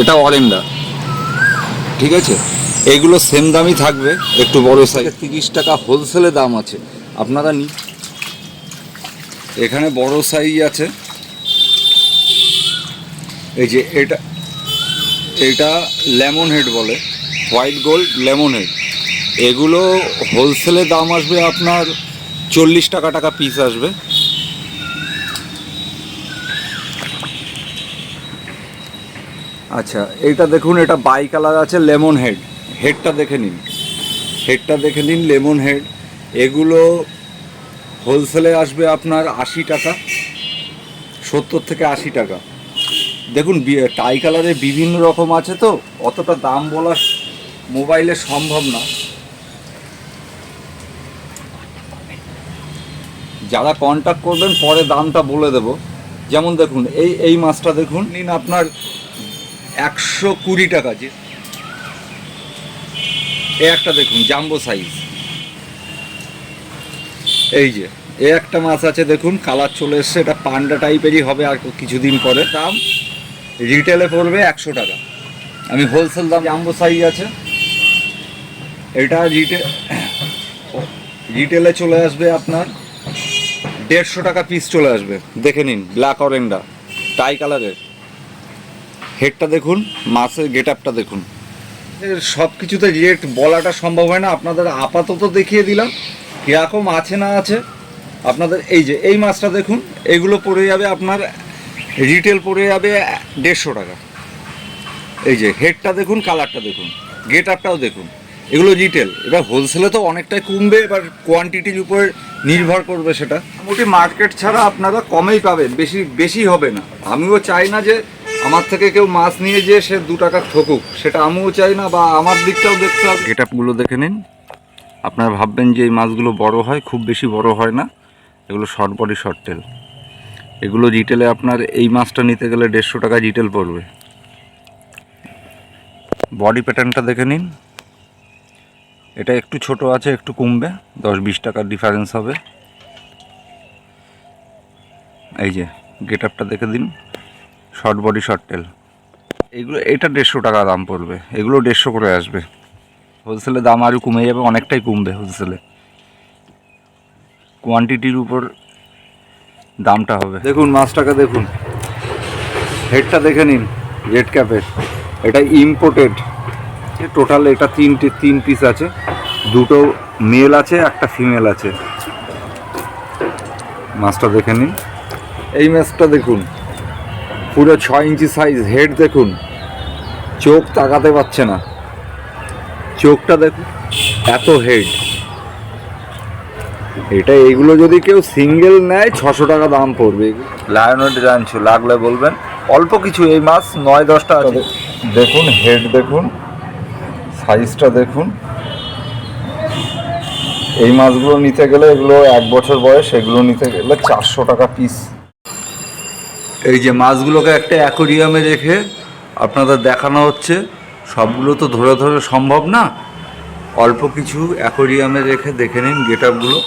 এটা অরেন্ডা ঠিক আছে? এইগুলো সেম দামই থাকবে একটু বড় সাইজ তিরিশ টাকা হোলসেলে দাম আছে। আপনারা নি এখানে বড় সাইজ আছে। এই যে এটা এটা লেমন হেড বলে। হোয়াইট গোল্ড লেমন হেড এগুলো হোলসেলে দাম আসবে আপনার চল্লিশ টাকা টাকা পিস আসবে। আচ্ছা এইটা দেখুন, এটা বাই কালার আছে লেমন হেড। হেডটা দেখে নিন। হেডটা দেখে নিন, লেমন হেড। এগুলো হোলসেলে আসবে আপনার আশি টাকা, সত্তর থেকে আশি টাকা। দেখুন টাই কালারে বিভিন্ন রকম আছে তো, অতটা দাম বলা মোবাইলে সম্ভব না। যারা কন্ট্যাক্ট করবেন, পরে দামটা বলে দেব। যেমন দেখুন, এই এই মাছটা দেখুন, নিন আপনার একশো কুড়ি টাকা যে। এ একটা দেখুন, জাম্বো সাইজ এই যে, এ একটা মাছ আছে দেখুন, কালার চলে এসছে, এটা পান্ডা টাইপেরই হবে আর কিছুদিন পরে। দাম রিটেলে পড়বে একশো টাকা। আমি হোলসেল দাম জাম্বো সাইজ আছে। এটা রিটেল রিটেলে চলে আসবে আপনার দেড়শো টাকা পিস চলে আসবে। দেখে নিন ব্ল্যাক অরেন্ডা টাই কালারের হেডটা দেখুন মাছের গেট আপটা দেখুন। এর সব কিছুতে রেট বলাটা সম্ভব হয় না আপনাদের আপাতত দেখিয়ে দিলাম কীরকম আছে না আছে। আপনাদের এই যে এই মাছটা দেখুন এগুলো পড়ে যাবে আপনার রিটেল পড়ে যাবে দেড়শো টাকা। এই যে হেডটা দেখুন কালারটা দেখুন গেট আপটাও দেখুন এগুলো রিটেল এবার হোলসেলে তো অনেকটাই কমবে এবার কোয়ান্টিটির উপর নির্ভর করবে সেটা। মোটামুটি মার্কেট ছাড়া আপনারা কমেই পাবেন বেশি বেশি হবে না। আমিও চাই না যে আমার থেকে কেউ মাছ নিয়ে যেয়ে সে দু টাকা ঠকুক, সেটা আমিও চাই না বা আমার দিকটাও দেখতে হবে। গেট আপগুলো দেখে নিন। আপনারা ভাববেন যে এই মাছগুলো বড় হয়, খুব বেশি বড় হয় না। এগুলো শর্ট বডি, শর্ট টেল। এগুলো রিটেলে আপনার এই মাছটা নিতে গেলে দেড়শো টাকা রিটেল পড়বে। বডি প্যাটার্নটা দেখে নিন। এটা একটু ছোট আছে, একটু কমবে, দশ বিশ টাকার ডিফারেন্স হবে। এই যে গেট আপটা দেখে দিন। শর্ট বডি শর্ট টেল এগুলো, এটা দেড়শো টাকা দাম পড়বে। এগুলো দেড়শো করে আসবে। হোলসেলে দাম আরও কমে যাবে, অনেকটাই কমবে হোলসেলে কোয়ান্টিটির উপর দামটা হবে। দেখুন, মাছটাকে দেখুন। হেডটা দেখে নিন রেড ক্যাপের এটা ইম্পোর্টেড টোটাল এটা তিনটে তিন পিস আছে। দুটো মেল আছে, একটা ফিমেল আছে। মাছটা দেখে নিন। এই মাছটা দেখুন। পুরো ছয় ইঞ্চি সাইজ হেড দেখুন। চোখ তাকাতে পারছে না। চোখটা দেখুন এত হেড এটা এইগুলো যদি কেউ সিঙ্গেল নেয় ছশো টাকা দাম পড়বে। লায়নের জানছো লাগলে বলবেন। অল্প কিছু এই মাছ নয় দশটা আছে। দেখুন হেড দেখুন সাইজটা দেখুন। এই মাছগুলো নিতে গেলে এগুলো এক বছর বয়স এগুলো নিতে গেলে চারশো টাকা পিস এই যে মাছগুলোকে একটা অ্যাকোরিয়ামে রেখে আপনাদের দেখানো হচ্ছে, সবগুলো তো ধরে ধরে সম্ভব না। অল্প কিছু অ্যাকোরিয়ামে রেখে দেখে নিন গেট আপগুলো